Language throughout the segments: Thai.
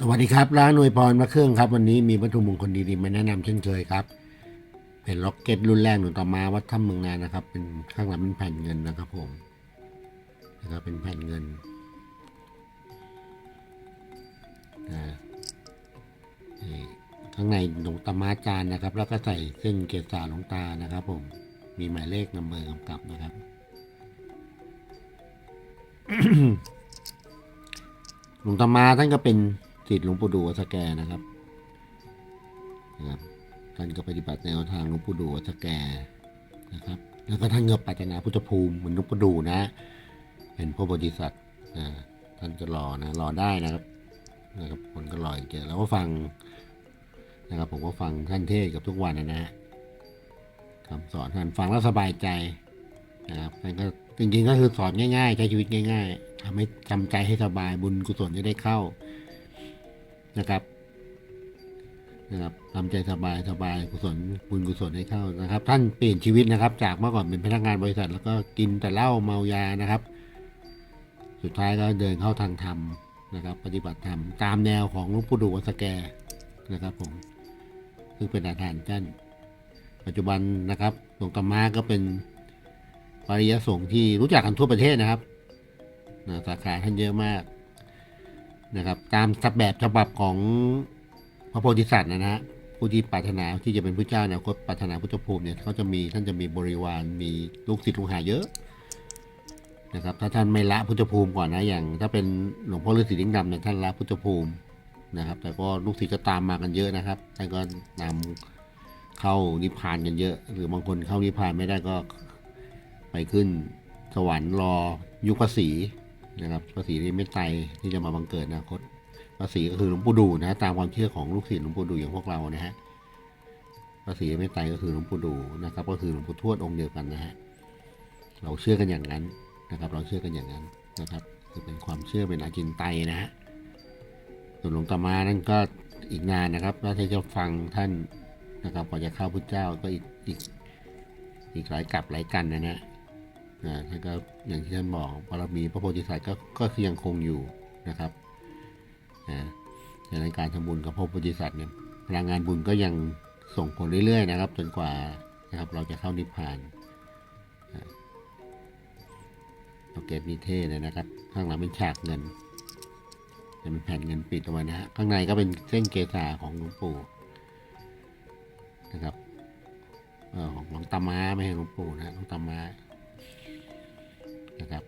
สวัสดีครับร้านหน่วยพรมาเครื่องครับ วันนี้มีวัตถุมงคลดีๆมาแนะนำเช่นเคยครับ เป็นล็อกเก็ตรุ่นแรกหนุนต่อมาวัดถ้ำเมืองนานนะครับ เป็นข้างหลังเป็นแผ่นเงินนะครับผมนะครับเป็นแผ่นเงินนี่ข้างในหลวงตามาจานนะครับ แล้วก็ใส่เส้นเกศาหลวงตานะครับ ผมมีหมายเลขนำเบอร์กำกับนะครับหลวงตามาท่านก็เป็น ศิษย์หลวงปู่ดูวัดสแกนะครับนะครับ ท่านก็ปฏิบัติแนวทางหลวงปู่ดูวัดสแกนะครับ แล้วก็ท่านก็ปรารถนาพุทธภูมิเหมือนหลวงปู่ดูนะ เป็นพระโพธิสัตว์นะท่านก็รอนะรอได้นะครับนะครับคนก็รออีกเยอะแล้วก็ฟังนะครับผมก็ฟังท่านเทศกับทุกวันนะฮะคำสอนท่านฟังแล้วสบายใจนะครับท่านก็จริงๆก็คือสอนง่ายๆใช้ชีวิตง่าย ๆทำให้ทำใจให้สบายบุญกุศลจะได้เข้า นะครับนะครับทำใจสบายสบายกุศลบุญกุศลให้เข้านะครับ ท่านเปลี่ยนชีวิตนะครับ จากเมื่อก่อนเป็นพนักงานบริษัท แล้วก็กินแต่เหล้าเมายานะครับ สุดท้ายก็เดินเข้าทางธรรมนะครับ ปฏิบัติธรรมตามแนวของหลวงปู่ดูวัสแกนะครับผมซึ่งเป็นอาจารย์ท่านปัจจุบันนะครับหลวงตามาก็เป็นปริยสงฆ์ที่รู้จักกันทั่วประเทศนะครับนะสาขาท่านเยอะมาก นะครับ ตามแบบฉบับของพระโพธิสัตว์นะฮะผู้ที่ปรารถนาที่จะเป็นพระเจ้าเนี่ยคนปรารถนาพุทธภูมิเนี่ยเขาจะมีท่านจะมีบริวารมีลูกศิษย์ลูกหาเยอะนะครับถ้าท่านไม่ละพุทธภูมิก่อนนะอย่าง ถ้าเป็นหลวงพ่อฤาษีลิงดำเนี่ยท่านละพุทธภูมินะครับ แต่ก็ลูกศิษย์ก็ตามมากันเยอะนะครับท่านก็นำเข้านิพพานกันเยอะ หรือบางคนเข้านิพพานไม่ได้ก็ไปขึ้นสวรรค์รอยุคภาษี นะครับภาษีที่ไม่ไตรที่จะมาบังเกิดอนาคตภาษีก็คือหลวงปู่ดูนะตามความเชื่อของลูกศิษย์หลวงปู่ดูอย่างพวกเรานะฮะภาษีไม่ไตรก็คือหลวงปู่ดูนะครับ ก็คือหลวงปู่ทวดองค์เดียวกันนะฮะเราเชื่อกันอย่างนั้นนะครับ เราเชื่อกันอย่างนั้นนะครับ คือเป็นความเชื่อเป็นอาจินไตนะฮะส่วนหลวงตามานั่นก็อีกนานนะครับแล้วที่จะฟังท่านนะครับกว่าจะเข้าพุทธเจ้าก็อีกอีกอีกหลายกลับหลายกันนะนะ นะท่านก็อย่างที่ท่านบอกบารมีพระโพธิสัตว์ก็ก็คือยังคงอยู่นะครับนะในการทำบุญกับพระโพธิสัตว์เนี่ยพลังงานบุญก็ยังส่งผลเรื่อยๆนะครับ จนกว่านะครับเราจะเข้านิพพานเราเก็บนิเทศเลยนะครับ ข้างหลังเป็นฉากเงินจะเป็นแผ่นเงินปิดเอาไว้นะฮะข้างในก็เป็นเส้นเกษาของหลวงปู่นะครับเออของหลวงตาม้าไม่ใช่หลวงปู่นะหลวงตาม้า นะครับ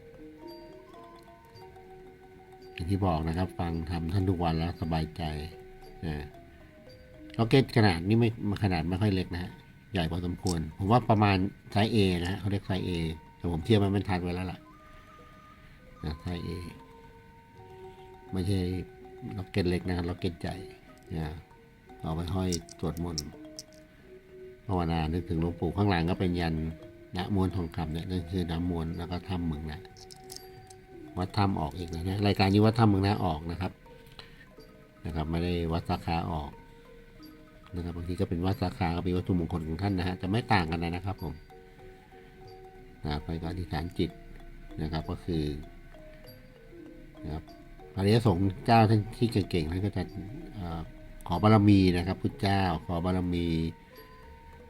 อย่างที่บอกนะครับ ฟังทำท่านทุกวันแล้วสบายใจนะล็อกเก็ตขนาดนี้ไม่ขนาดไม่ค่อยเล็กนะฮะใหญ่พอสมควร ผมว่าประมาณไซส์ A นะฮะเขาเรียกไซส์ A แต่ผมเทียบมันเป็นทันไว้แล้วล่ะนะไซส์ A ไม่ใช่ล็อกเก็ตเล็กนะครับล็อกเก็ตใหญ่นะเอาไปห้อยตรวจมนต์ภาวนานึกถึงหลวงปู่ข้างหลังก็เป็นยัน ณมวลทองคำเนี่ยนั่นคือน้ำมวลแล้วก็ถ้ำเมืองนะวัดถ้ำออกอีกแล้วนะรายการนี้วัดถ้ำเมืองนาออกนะครับนะครับไม่ได้วัดสาขาออกนะครับบางทีก็เป็นวัดสาขาก็เป็นวัตถุมงคลของท่านนะฮะจะไม่ต่างกันนะครับผมนะครับไปก็อธิษฐานจิตนะครับก็คือนะครับพระริยสงฆ์เจ้าท่านที่เก่งๆท่านก็จะขอบารมีนะครับพุทธเจ้าขอบารมี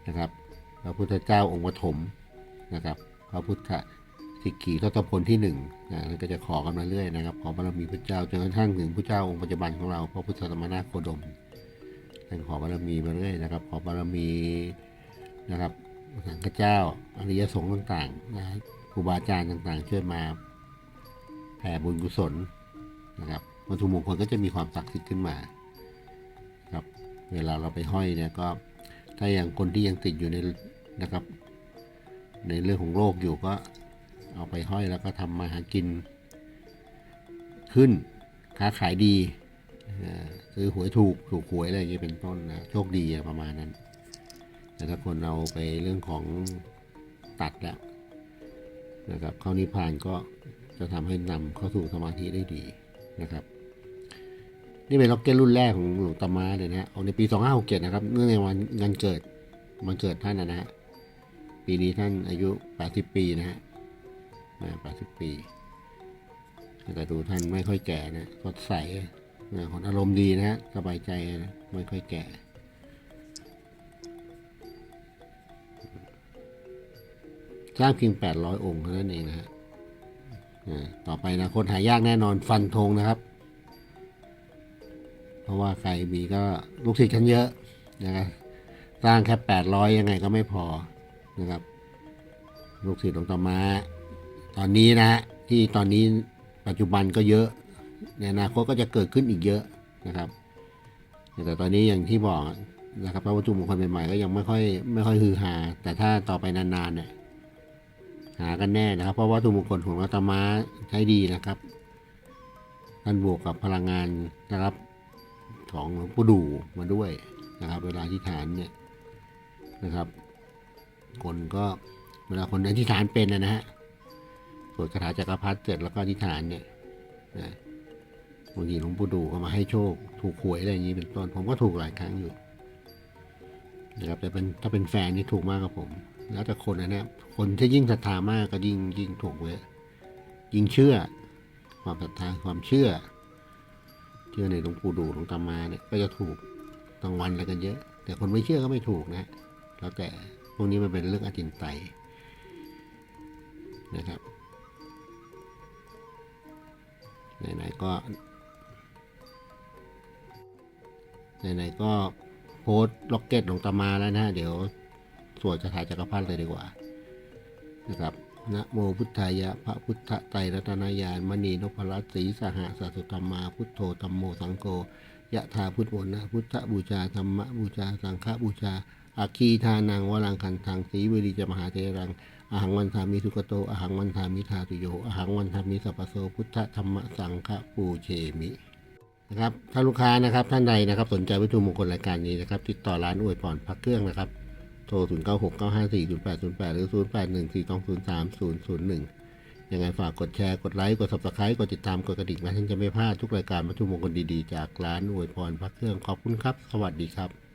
นะครับพระพุทธเจ้าองค์ปฐม นะครับพระพุทธสิกขีทศพลที่หนึ่งนะก็จะขอกันมาเรื่อยนะครับ ขอบารมีพระเจ้าจนกระทั่งถึงพระเจ้าองค์ปัจจุบันของเราพระพุทธธรรมนาโคดมท่านขอบารมีมาเรื่อยนะครับ ขอบารมีนะครับสังฆเจ้าอริยสงฆ์ต่างๆนะครูบาอาจารย์ต่างๆ ช่วยมาแผ่บุญกุศลนะครับวัตถุมงคลก็จะมีความศักดิ์สิทธิ์ขึ้นมาครับเวลาเราไปห้อยเนี่ยก็ถ้าอย่างคนที่ยังติดอยู่ในนะครับ ในเรื่องของโรคอยู่ก็เอาไปห้อยแล้วก็ทำมาหากิน ขึ้นค้าขายดีซื้อหวยถูกถูกหวยอะไรอย่างเงี้ยเป็นต้นนะโชคดีประมาณนั้น แต่ถ้าคนเอาไปเรื่องของตัดแล้วนะครับเข้านิพพานก็จะทำให้นำเข้าสู่สมาธิได้ดีนะครับ นี่เป็นล็อกเก็ตรุ่นแรกของหลวงตามาเลยนะฮะออกในปี 2567 นะครับเนื่องในวันงานเกิดวันเกิดท่านนะฮะ ปีนี้ท่านอายุ 80 ปีนะฮะแปดสิบปี แต่ดูท่านไม่ค่อยแก่นะสดใสนี่ยคนอารมณ์ดีนะฮะสบายใจนะไม่ค่อยแก่สร้างเพียง800 องค์เท่านั้นเองนะฮะอ่าต่อไปนะคนหายากแน่นอนฟันธงนะครับ เพราะว่าใครมีก็ลูกศิษย์ฉันเยอะนะครับสร้างแค่ 800 ยังไงก็ไม่พอ นะครับ ลูกศิษย์หลวงตามาตอนนี้นะฮะที่ตอนนี้ปัจจุบันก็เยอะในอนาคตก็จะเกิดขึ้นอีกเยอะนะครับ แต่ตอนนี้อย่างที่บอกนะครับพระวัตถุมงคลใหม่ๆก็ยังไม่ค่อยไม่ค่อยฮือฮาแต่ถ้าต่อไปนานๆเนี่ยหากันแน่นะครับ เพราะวัตถุมงคลของอาตมาใช้ดีนะครับท่านบวกกับพลังงานนะครับของหลวงปู่ดูมาด้วยนะครับ เวลาที่ฐานเนี่ยนะครับ คนก็เวลาคนอธิษฐานเป็นนะนะฮะสวดคาถาจักรพรรดิเสร็จแล้วก็อธิษฐานเนี่ยนะบางทีหลวงปู่ดูก็มาให้โชค ถูกหวยอะไรอย่างนี้เป็นต้นผมก็ถูกหลายครั้งอยู่นะครับแต่เป็นถ้าเป็นแฟนนี่ถูกมากกับผม แล้วแต่คนนะเนี่ยคนที่ยิ่งศรัทธามากก็ยิ่งยิ่งถูกเว้ยยิ่งเชื่อ ความศรัทธาความเชื่อ เชื่อในหลวงปู่ดูหลวงตามาเนี่ยก็จะถูกรางวัลอะไรกันเยอะ แต่คนไม่เชื่อก็ไม่ถูกนะ แล้วแต่ พวกนี้มันเป็นเรื่องอจินไตยนะครับไหนๆก็ไหนๆก็โพส์ล็อกเก็ตหลวงตามาแล้วนะ เดี๋ยวสวดคาถาจักรพรรดิเลยดีกว่านะครับนะโมพุทธายะพระพุทธไตรรัตนายานมณีนพรัตน์ศรีสหสัตุธรรมา พุทโธธรรมโมสังโฆ ยะธาพุทธวนะพุทธบูชาธรรมบูชาสังฆบูชาอาคีทานังวรังคันทางสีวิริจมหาเทรังอาหังวันทามิทุกโตอาหังวันทามิทาตุโยอาหังวันทามิสัพโสพุทธธรรมสังฆปูเชมินะครับถ้าลูกค้านะครับท่านใดนะครับ สนใจวัตถุมงคลรายการนี้นะครับ ติดต่อร้านอวยพรพักเครื่องนะครับ โทร 0 9 6 9 5 4 0 8 0 8 หรือ 0 ยังไงฝากกดแชร์ กดไลค์ กด subscribe กดติดตาม กดกระดิ่งนะท่านจะไม่พลาดทุกรายการวัตถุมงคลดีๆ จากร้านอวยพรพระเครื่องขอบคุณครับ สวัสดีครับ